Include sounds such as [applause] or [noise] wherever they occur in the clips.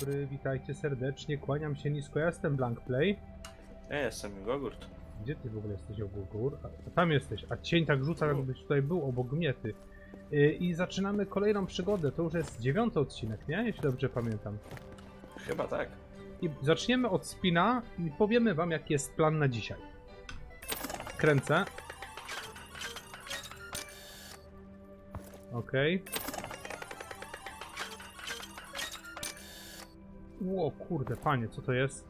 dobry, witajcie serdecznie, kłaniam się nisko, ja jestem Blankplay. Ja jestem Gogurt. Gdzie ty w ogóle jesteś, Ogór? A, tam jesteś, a cień tak rzuca, jakbyś tutaj był obok mnie, ty. Yy, I zaczynamy kolejną przygodę, to już jest dziewiąty odcinek, nie? Jeśli dobrze pamiętam. Chyba tak. I zaczniemy od spina i powiemy wam, jaki jest plan na dzisiaj. Kręcę. Okej. Ło, kurde, panie, co to jest?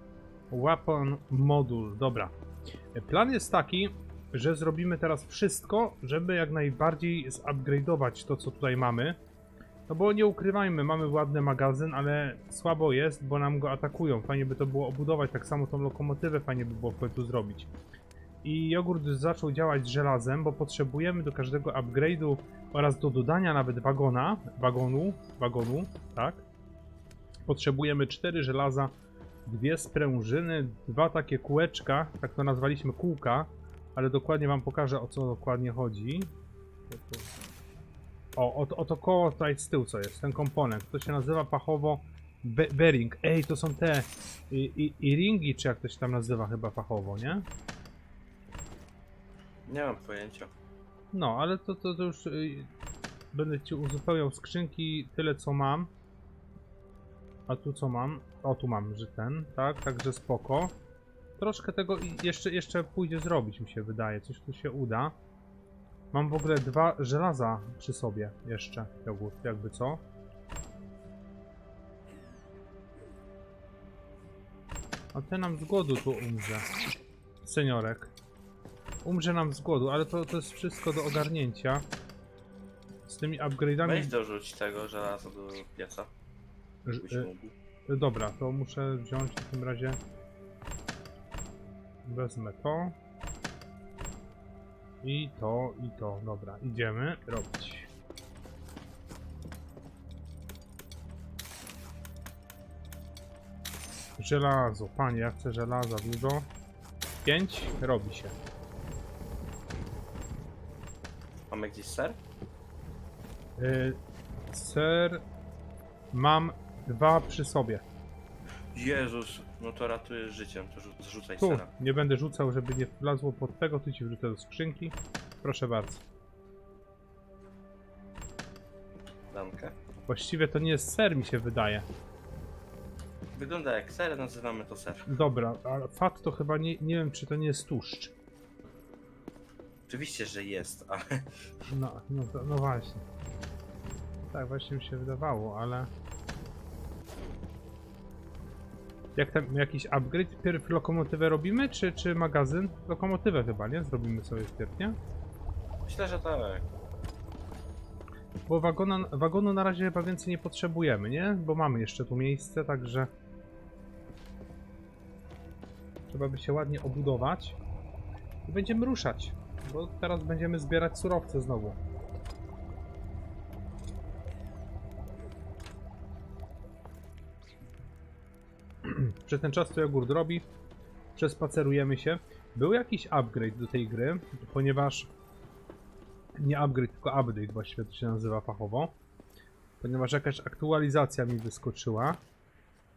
Weapon Module, dobra. Plan jest taki, że zrobimy teraz wszystko, żeby jak najbardziej zupgrade'ować to, co tutaj mamy. No bo nie ukrywajmy, mamy ładny magazyn, ale słabo jest, bo nam go atakują. Fajnie by to było obudować, tak samo tą lokomotywę fajnie by było w końcu zrobić. I jogurt zaczął działać z żelazem, bo potrzebujemy do każdego upgrade'u oraz do dodania nawet wagona, wagonu, wagonu, tak? Potrzebujemy 4 żelaza, dwie sprężyny, dwa takie kółeczka, tak to nazwaliśmy kółka, ale dokładnie wam pokażę o co dokładnie chodzi. O, o, o to koło tutaj z tyłu co jest, ten komponent. To się nazywa fachowo be bearing. Ej, to są te i, i, i ringi, czy jak to się tam nazywa chyba fachowo, nie? Nie mam pojęcia. No, ale to, to, to już y, będę ci uzupełniał skrzynki tyle co mam. A tu co mam? O, tu mam, że ten, tak, także spoko. Troszkę tego jeszcze, jeszcze pójdzie zrobić, mi się wydaje, coś tu się uda. Mam w ogóle dwa żelaza przy sobie jeszcze, jogurt, jakby co. A ten nam z głodu tu umrze. Seniorek. Umrze nam z głodu, ale to, to jest wszystko do ogarnięcia. Z tymi upgrade'ami. Weź dorzuć tego żelaza do pieca. Ż- Byś y, mógł. y, Dobra, to muszę wziąć w tym razie. Wezmę to. I to, i to. Dobra, idziemy robić. Żelazo, panie, ja chcę żelaza dużo. 5, robi się. Mamy gdzieś ser? Y, ser mam dwa przy sobie. Jezus, no to ratujesz życiem, to rzu- zrzucaj Tu, sera. nie będę rzucał, żeby nie wlazło pod tego, tu ci wrzucę do skrzynki. Proszę bardzo. Dankę. Właściwie to nie jest ser, mi się wydaje. Wygląda jak ser, nazywamy to ser. Dobra, ale fat to chyba nie, nie wiem, czy to nie jest tłuszcz. Oczywiście, że jest, ale No, no, to, no właśnie. Tak, właśnie mi się wydawało, ale... Jak tam, jakiś upgrade? Pierw lokomotywę robimy, czy, czy magazyn? Lokomotywę chyba, nie? Zrobimy sobie wpierw, nie? myślę, że tak. Bo wagona, wagonu na razie chyba więcej nie potrzebujemy, nie? Bo mamy jeszcze tu miejsce, także... Trzeba by się ładnie obudować. I będziemy ruszać. Bo teraz będziemy zbierać surowce znowu. Przez ten czas co jogurt robi, przespacerujemy się. Był jakiś upgrade do tej gry, ponieważ nie upgrade, tylko update właściwie to się nazywa fachowo. Ponieważ jakaś aktualizacja mi wyskoczyła.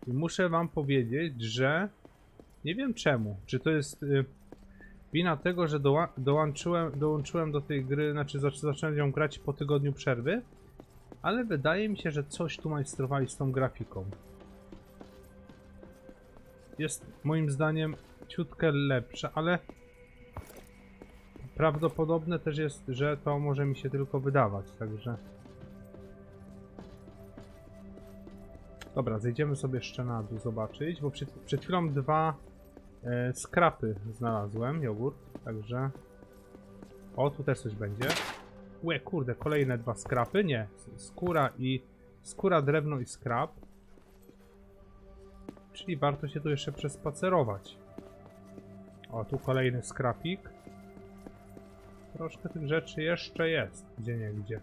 I muszę wam powiedzieć, że nie wiem czemu. Czy to jest y, wina tego, że doła dołączyłem, dołączyłem do tej gry, znaczy zac zacząłem ją grać po tygodniu przerwy. Ale wydaje mi się, że coś tu majstrowali z tą grafiką. Jest moim zdaniem ciutkę lepsza, ale Prawdopodobne też jest, że to może mi się tylko wydawać, także... Dobra, zejdziemy sobie jeszcze na dół zobaczyć, bo przed, przed chwilą dwa e, skrapy znalazłem, jogurt, także... O, tu też coś będzie. Łe, kurde, kolejne dwa skrapy, nie, skóra i... Skóra, drewno i skrap. Czyli warto się tu jeszcze przespacerować. O, tu kolejny skrapik. Troszkę tych rzeczy jeszcze jest, gdzie nie gdzie.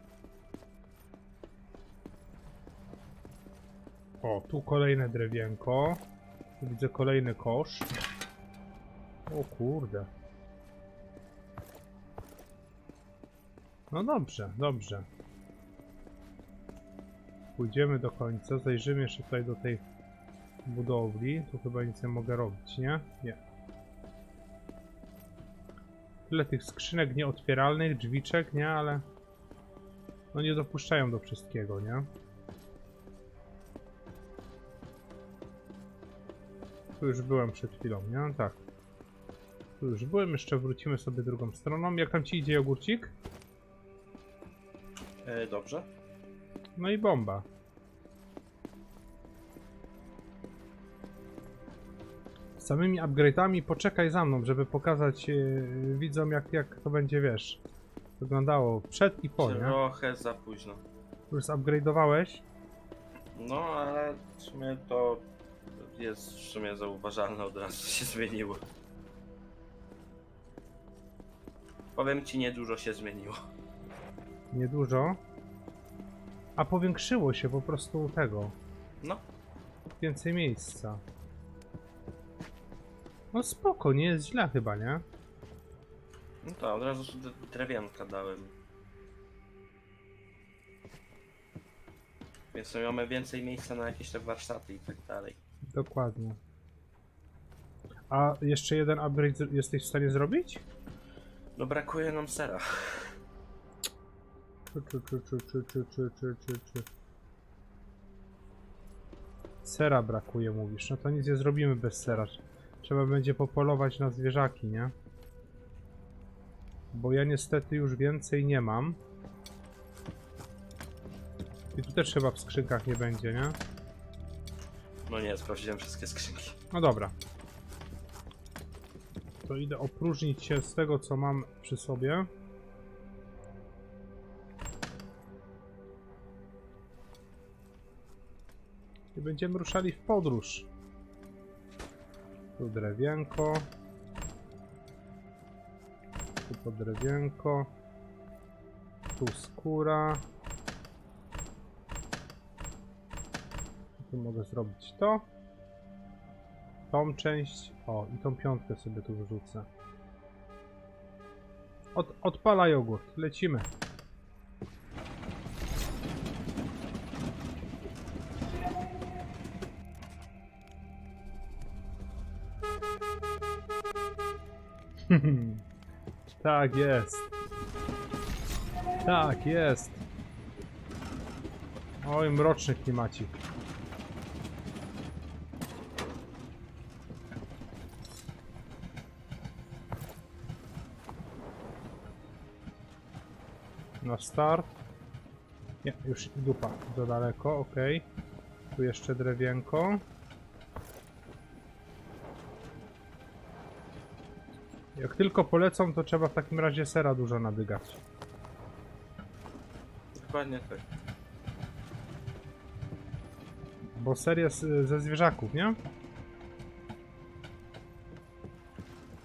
O, tu kolejne drewienko. Tu widzę kolejny kosz. O kurde. No dobrze, dobrze. Pójdziemy do końca, zajrzymy jeszcze tutaj do tej budowli. Tu chyba nic nie mogę robić, nie? Nie. Tyle tych skrzynek nieotwieralnych, drzwiczek, nie? Ale... No nie dopuszczają do wszystkiego, nie? Tu już byłem przed chwilą, nie? Tak. Tu już byłem, jeszcze wrócimy sobie drugą stroną. Jak tam ci idzie jogurcik? E, dobrze. No i bomba. Samymi upgrade'ami poczekaj za mną, żeby pokazać yy, widzom jak, jak to będzie, wiesz, wyglądało przed i po, nie? Trochę za późno. Już zupgrade'owałeś? No, ale w sumie to jest w sumie zauważalne, od razu się zmieniło. Powiem ci, niedużo się zmieniło. Niedużo. A powiększyło się po prostu tego. No, Więcej miejsca. No spoko, nie jest źle chyba, nie? no to od razu sobie dałem. Więc mamy więcej miejsca na jakieś te warsztaty i tak dalej. Dokładnie. A jeszcze jeden upgrade jesteś w stanie zrobić? No brakuje nam sera. Czy, czy, czy, czy, czy, czy, czy, czy, czy, czy. Sera brakuje, mówisz. No to nic nie zrobimy bez sera. Trzeba będzie popolować na zwierzaki, nie? Bo ja niestety już więcej nie mam. I tu też chyba w skrzynkach nie będzie, nie? No nie, sprawdziłem wszystkie skrzynki. No dobra. To idę opróżnić się z tego, co mam przy sobie. I będziemy ruszali w podróż. Tu drewienko. Tu po drewienko. Tu skóra. Tu mogę zrobić to. Tą część. O, i tą piątkę sobie tu wrzucę. Od, odpala jogurt. Lecimy. Tak jest. Tak jest. Oj, mroczny klimacik. Na start. Nie, już dupa. Za daleko, ok. Tu jeszcze drewienko. Jak tylko polecą, to trzeba w takim razie sera dużo nadygać. Dokładnie tak. Bo ser jest y, ze zwierzaków, nie?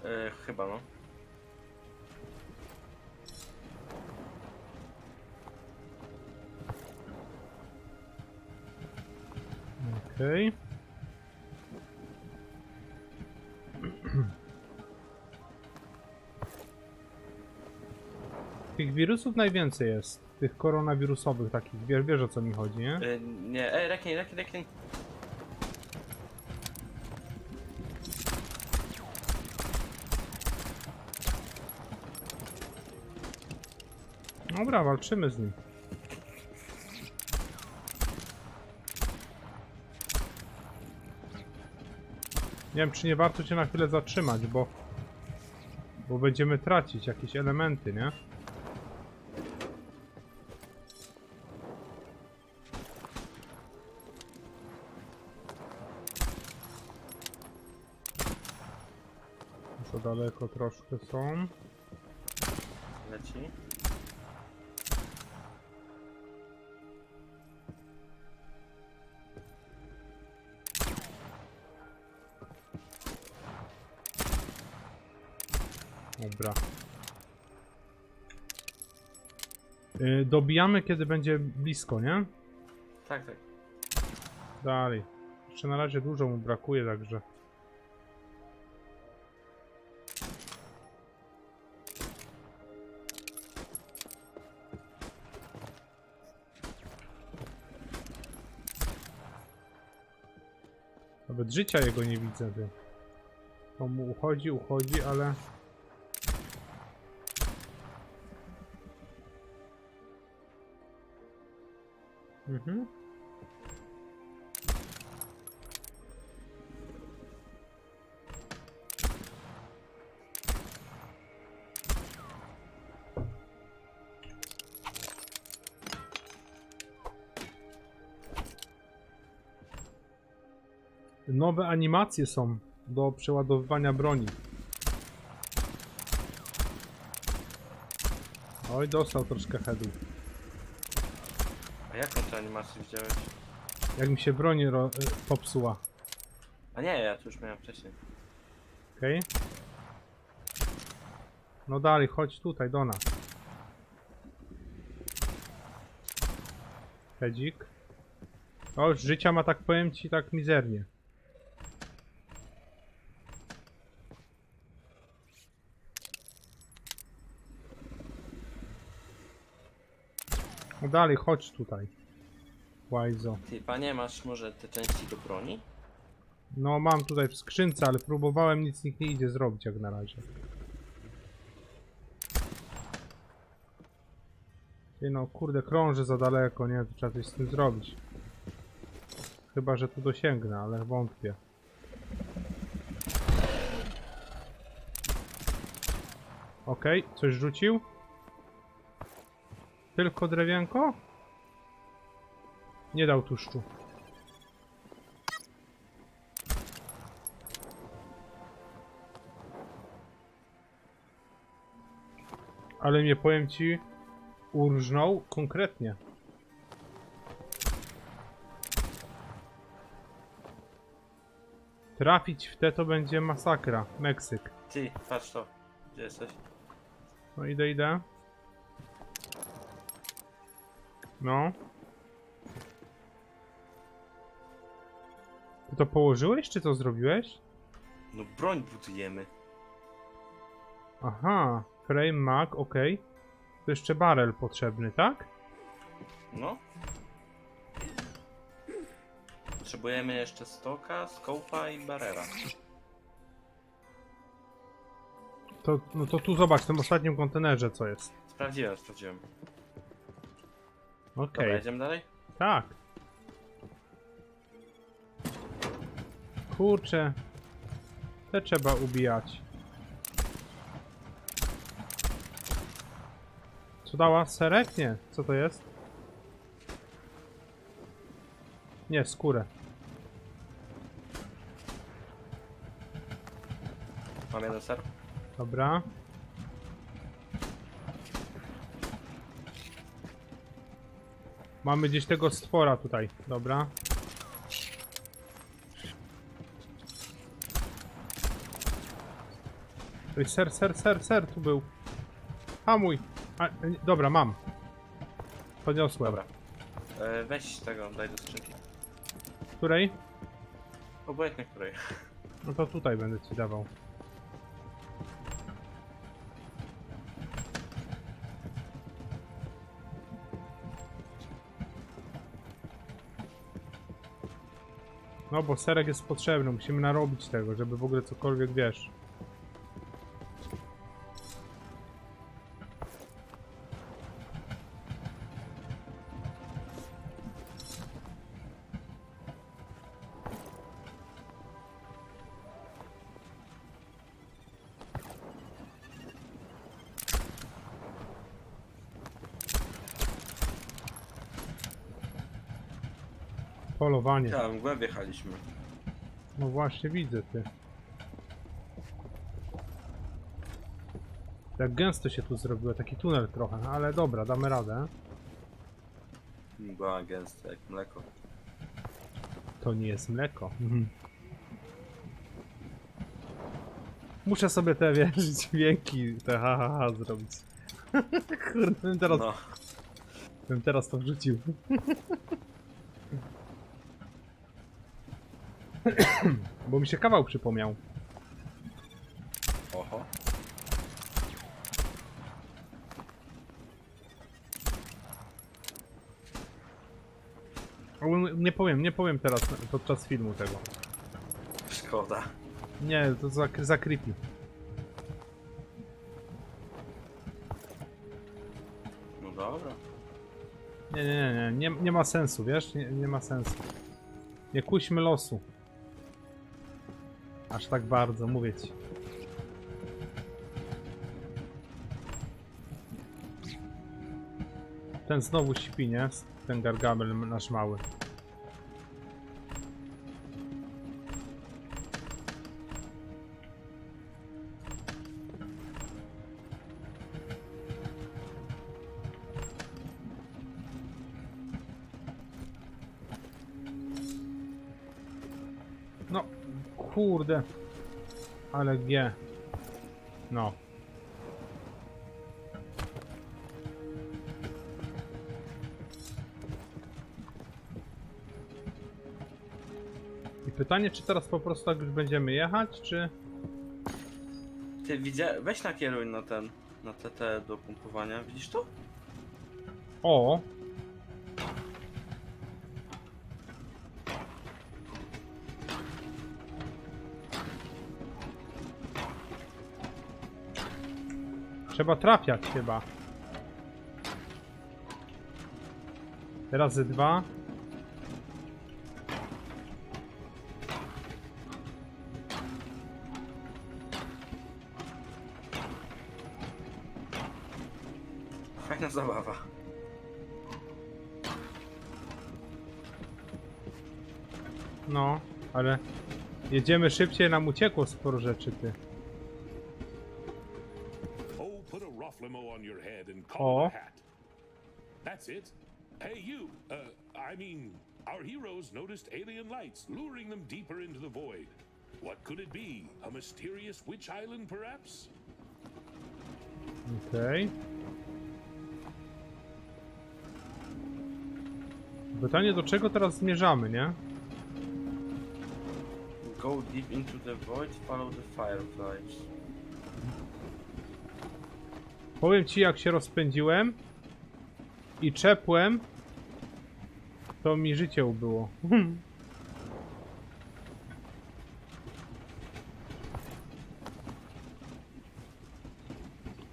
E, chyba no. Okej. Tych wirusów najwięcej jest. Tych koronawirusowych takich. Wiesz, wiesz o co mi chodzi, nie? E, nie, ej, rekin, rekin, rekin. Dobra, walczymy z nim. Nie wiem, czy nie warto się na chwilę zatrzymać, bo... Bo będziemy tracić jakieś elementy, nie? Daleko troszkę są. Leci. Dobra. Yy, dobijamy, kiedy będzie blisko, nie? Tak, tak. Dalej. Jeszcze na razie dużo mu brakuje, także. Nawet życia jego nie widzę, ty. To mu uchodzi, uchodzi, ale... Mhm. Nowe animacje są do przeładowywania broni. Oj, dostał troszkę headów. A jaką tę animację widziałeś? Jak mi się broń ro- y, popsuła. A nie, ja tu już miałem wcześniej. Okej. No dalej, chodź tutaj do nas. Hedzik. O, życia ma tak powiem ci tak mizernie. No dalej, chodź tutaj. Łajzo. Ty, panie, masz może te części do broni? No mam tutaj w skrzynce, ale próbowałem, nic nikt nie idzie zrobić jak na razie. Ty no kurde, krążę za daleko, nie? To trzeba coś z tym zrobić. Chyba, że tu dosięgnę, ale wątpię. Okej, coś rzucił? Tylko drewienko? Nie dał tłuszczu. Ale mnie powiem ci, urżnął konkretnie. Trafić w te to będzie masakra. Meksyk. Ty, patrz to. Gdzie jesteś? No idę, idę. No. Ty to położyłeś, czy to zrobiłeś? No broń budujemy. Aha, frame mag, ok. To jeszcze barel potrzebny, tak? No. Potrzebujemy jeszcze stoka, skopa i barera. To, no to tu zobacz, w tym ostatnim kontenerze co jest. Sprawdziłem, sprawdziłem. Okej, Dobra, jedziemy dalej? tak. Kurczę. Te trzeba ubijać. Co dała? Serek? Nie. Co to jest? Nie, skórę. Mam jeden ser. Dobra. Mamy gdzieś tego stwora tutaj. Dobra. Ser, ser, ser, ser tu był. Hamuj. A, e, dobra, mam. Podniosłem. Dobra. E, weź tego, daj do skrzynki. Której? Obojętnie której. No to tutaj będę ci dawał. No bo serek jest potrzebny, musimy narobić tego, żeby w ogóle cokolwiek wiesz. Polowanie. Ja, w mgłę wjechaliśmy. No właśnie widzę ty. Tak gęsto się tu zrobiło, taki tunel trochę, ale dobra, damy radę. Mgła gęsta jak mleko. To nie jest mleko. Mhm. Muszę sobie te wiesz, dźwięki, te ha, ha, ha zrobić. [laughs] Kurde, bym teraz, No, bym teraz to wrzucił. [clears throat] Bo mi się kawał przypomniał. oho. Ale Nie powiem, nie powiem teraz podczas filmu tego. Szkoda. Nie, to za, za creepy. No dobra. Nie, nie, nie, nie, nie, nie ma sensu, wiesz? Nie, nie ma sensu. Nie kuśmy losu. Aż tak bardzo, mówię ci. Ten znowu śpi, nie? Ten gargamel nasz mały. Kurde. Ale G. No. I pytanie, czy teraz po prostu tak już będziemy jechać, czy... Ty widzia... Weź nakieruj na ten, na TT do pompowania. Widzisz to? O! Trzeba trafiać chyba. Razy dwa. Fajna zabawa. No, ale jedziemy szybciej, nam uciekło sporo rzeczy, ty. Our heroes noticed alien lights luring them deeper into the void. What could it be? A mysterious witch island, perhaps? Okej. Pytanie, do czego teraz zmierzamy, nie? Go deep into the void, follow the fireflies. Powiem ci, jak się rozpędziłem i czepłem, to mi życie ubyło. [laughs]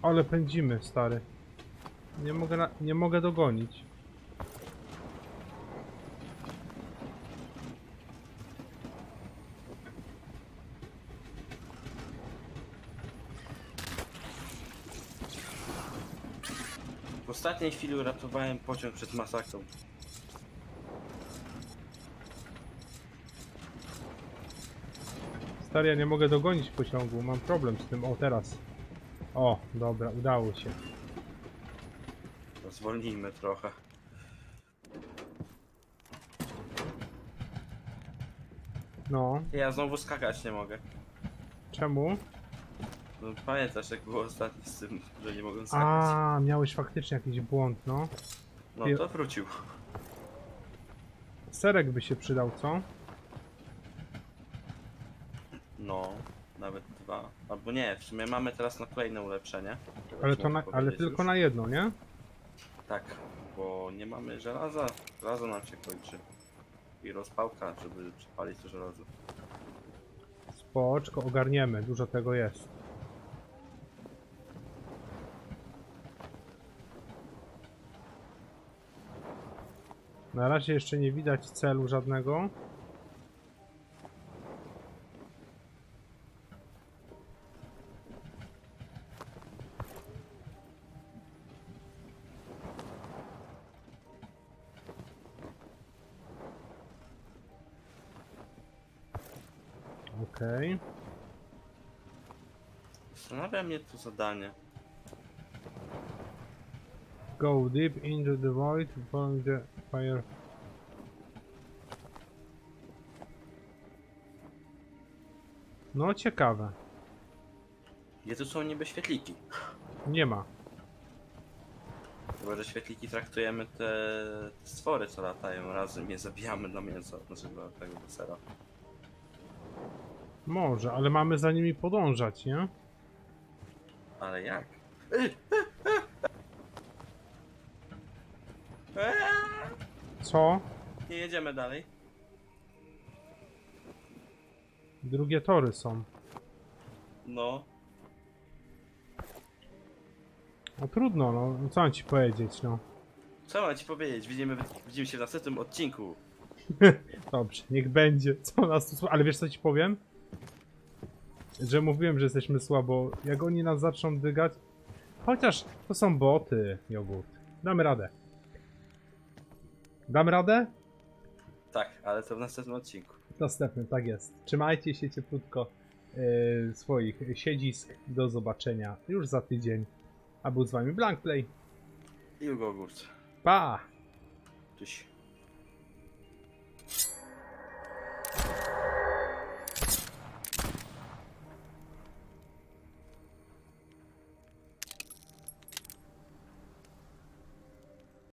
Ale pędzimy, stary. Nie mogę, na, nie mogę dogonić. W ostatniej chwili uratowałem pociąg przed masakrą. Stary, ja nie mogę dogonić pociągu, mam problem z tym. O, teraz. O, dobra, udało się. Zwolnijmy trochę. No, Ja znowu skakać nie mogę. czemu? No, pamiętasz jak było ostatnio z tym, że nie mogłem skakać? A, miałeś faktycznie jakiś błąd, no. No to wrócił. Serek by się przydał, co? No, nawet dwa. Albo nie, w sumie mamy teraz na kolejne ulepszenie. Ale to na, ale tylko na jedno, nie? Tak, bo nie mamy żelaza. Żelazo nam się kończy. I rozpałka, żeby przepalić to żelazo. Spoczko, ogarniemy, dużo tego jest. Na razie jeszcze nie widać celu żadnego. Mnie to zadanie. Go deep into the void, following the fire. No, ciekawe. Gdzie tu są niby świetliki? Nie ma. Chyba, że świetliki traktujemy te, te stwory, co latają razem je zabijamy na mięso, znaczy do tego desera. Może, ale mamy za nimi podążać, nie? Ale jak? Eee! Co? Nie jedziemy dalej. Drugie tory są. No, No trudno, no. no Co mam ci powiedzieć, no. co mam ci powiedzieć? Widzimy, widzimy się w następnym odcinku. [laughs] Dobrze, niech będzie. Co nas tu Ale wiesz co ci powiem? Że mówiłem, że jesteśmy słabo. Jak oni nas zaczną dygać. Chociaż to są boty, jogurt. Damy radę. Damy radę? Tak, ale to w następnym odcinku. Następnym, tak jest. Trzymajcie się cieplutko yy, swoich siedzisk. Do zobaczenia już za tydzień. A był z wami Blankplay. I Ugogurt. Pa! Cześć.